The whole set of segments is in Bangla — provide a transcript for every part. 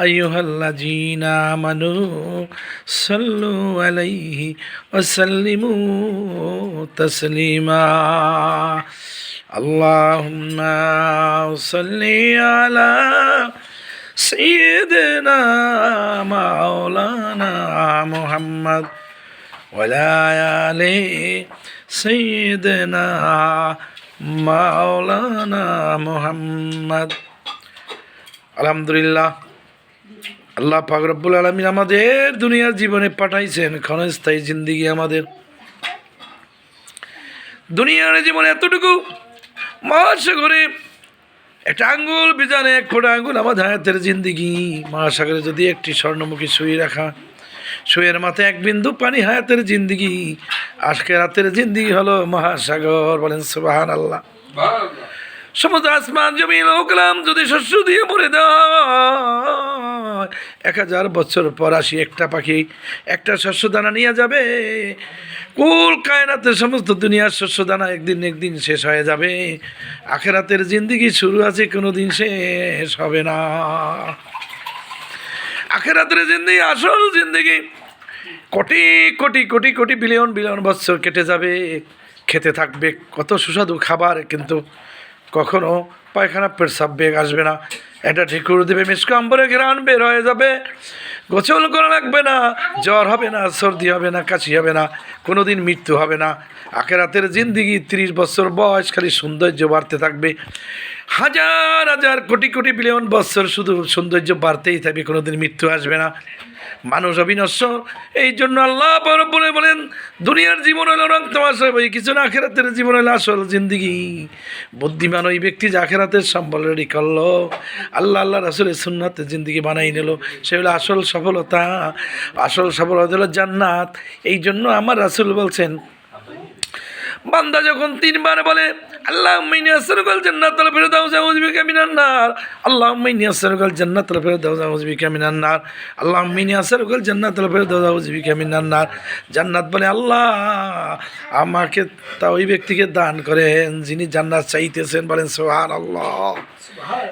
أيها الذين آمنوا صلوا عليه وسلموا تسليما اللهم صل على سيدنا مولانا محمد وعلى آل سيدنا মাওলানা মোহাম্মদ আলহামদুলিল্লাহ আল্লাহ পাক রব্বুল আলমিন আমাদের দুনিয়ার জীবনে পাঠাইছেন ক্ষণস্থায়ী জিন্দিগি আমাদের। দুনিয়ার জীবনে এতটুকু মহাসাগরে একটা আঙ্গুল বিজানে এক ফোঁটা আঙ্গুল আমাদের হায়াতের জিন্দিগি। মহাসাগরে যদি একটি স্বর্ণমুখী শুয়ে রাখা শুয়ের মাথায় এক বিন্দু পানি হায়াতের জিন্দিগি। আজকে রাতের জিন্দিগি হলো মহাসাগর বলেন সুবাহান আল্লাহ সমুদ্র আসমান জমি ওকলাম যদি শস্য দিয়ে মরে দেয়। এক হাজার বছর পর আসি একটা পাখি, একটা শস্য দানা নিয়ে যাবে। কুল কায়নাতের সমস্ত দুনিয়ার শস্য দানা একদিন একদিন শেষ হয়ে যাবে। আখেরাতের জিন্দিগি শুরু আছে কোনো দিন শেষ হবে না। আখেরাতের জিন্দিগি, আসল জিন্দিগি। কোটি কোটি কোটি কোটি বিলিয়ন বিলিয়ন বছর কেটে যাবে। খেতে থাকবে কত সুস্বাদু খাবার, কিন্তু কখনো পায়খানা পেশাব বেগ আসবে না। এটা ঠিক ঠেকুর দেবে মিসকাম্বরে ঘেরান বের হয়ে যাবে। গোসল করা লাগবে না, জ্বর হবে না, সর্দি হবে না, কাশি হবে না কোনো দিন মৃত্যু হবে না। আখেরাতের জিন্দিগি তিরিশ বছর বয়স, খালি সৌন্দর্য বাড়তে থাকবে। হাজার হাজার, কোটি কোটি বিলিয়ন বছর শুধু সৌন্দর্য বাড়তেই থাকবে কোনো দিন মৃত্যু আসবে না। মানুষ অবিনশ্বর এই জন্য আল্লাহ বলে বলেন, দুনিয়ার জীবন হলো রং তোমাশা ওই কিছু না, আখেরাতের জীবন হলো আসল জিন্দিগি। বুদ্ধিমান ওই ব্যক্তি যে আখেরাতের সম্বল রেডি করল, আল্লাহ আল্লাহ রাসুলের সুন্নাতের জিন্দিগি বানাই নিল। সে হলো আসল সফলতা আসল সফলতা হলো জান্নাত। এই জন্য আমার রাসুল বলছেন, বান্দা যখন তিনবার বলে আল্লাহ মিনান নার। আল্লাহ ফেরদাউস মিনান নার। আল্লাহ ফেরদাউস মিনান নার। জান্নাত বলে আল্লাহ আমাকে তা ওই ব্যক্তিকে দান করেন যিনি জান্নাত চাইতেছেন বলেন সুবহানাল্লাহ।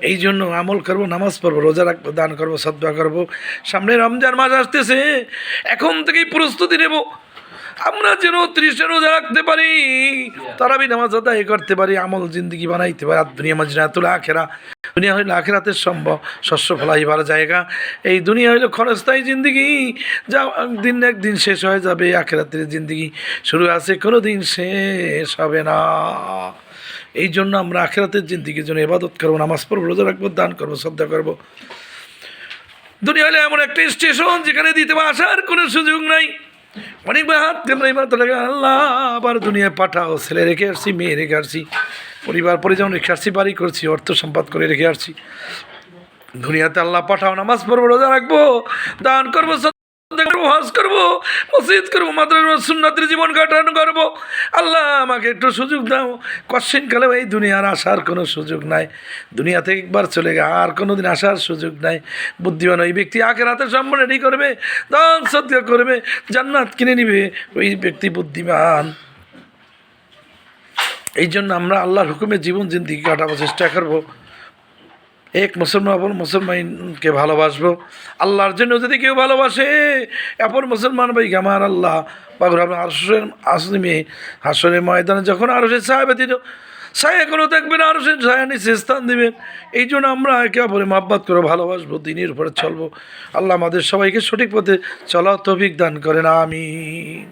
এই জন্য আমল করব নামাজ পড়ব রোজা রাখব দান করব সদ্বা করব। সামনে রমজান মাস আসতেছে এখন থেকেই প্রস্তুতি নেব। আমরা যেন ত্রিশে রোজা রাখতে পারি, তারাবি নামাজ আদায় করতে পারি, আমল জিন্দগি বানাইতে পারি দুনিয়া মাজরাতুল আখেরা। দুনিয়া হইল আখেরাতের সম্ভব, শস্য ফলাই ফলাইবার জায়গা। এই দুনিয়া হইল ক্ষণস্থায়ী জিন্দগি, যা দিন একদিন শেষ হয়ে যাবে, আখেরাতের জিন্দগি শুরু আছে কোনো দিন শেষ হবে না। এই জন্য আমরা আখেরাতের জিন্দিগির জন্য এবাদত করব, নামাজ পড়ব, রোজা রাখব, দান করব শ্রদ্ধা করব। দুনিয়া হলে এমন একটা স্টেশন যেখানে দিতে আসার কোনো সুযোগ নাই। অনেকবার হাত এবার তো আল্লাহ, আবার দুনিয়ায় পাঠাও, ছেলে রেখে আসছি, মেয়ে রেখে আসছি, পরিবার, পরিজন রেখে আসছি, বাড়ি করছি, অর্থ সম্পাদ করে রেখে আসছি। দুনিয়াতে আল্লাহ পাঠাও, নামাজ পড়ব, রোজা রাখব, দান করব হজ করব, মসজিদ করব মাদ্রাস সুন্নাতের জীবন কাটানো করব। আল্লাহ আমাকে একটু সুযোগ দাও। এই দুনিয়ার আসার কোনো সুযোগ নাই। দুনিয়া থেকে একবার চলে আর কোনো দিন আসার সুযোগ নাই। বুদ্ধিমান ওই ব্যক্তি আখের হাতে সম্মান রেডি করবে, দান সদ্গা করবে, জান্নাত কিনে নিবে। ওই ব্যক্তি বুদ্ধিমান। এই জন্য আমরা আল্লাহর হুকুমে জীবন, জিন্দিগি কাটাবো, চেষ্টা করব। এক মুসলমান, অপর মুসলমানকে ভালোবাসবো। আল্লাহর জন্য যদি কেউ ভালোবাসে, অপর মুসলমান ভাই আমার আল্লাহ। বাবুর আপনার আসরের ময়দানে যখন আরও সে সাহেব দিল কোনো দেখবেন আরও সে ছায়া নিচে স্থান দেবেন। এই জন্য আমরা একে অপরে মাব্বাত করে ভালোবাসবো, দিনের উপরে চলবো। আল্লাহ আমাদের সবাইকে সঠিক পথে চলা তৌফিক দান করেন, আমিন।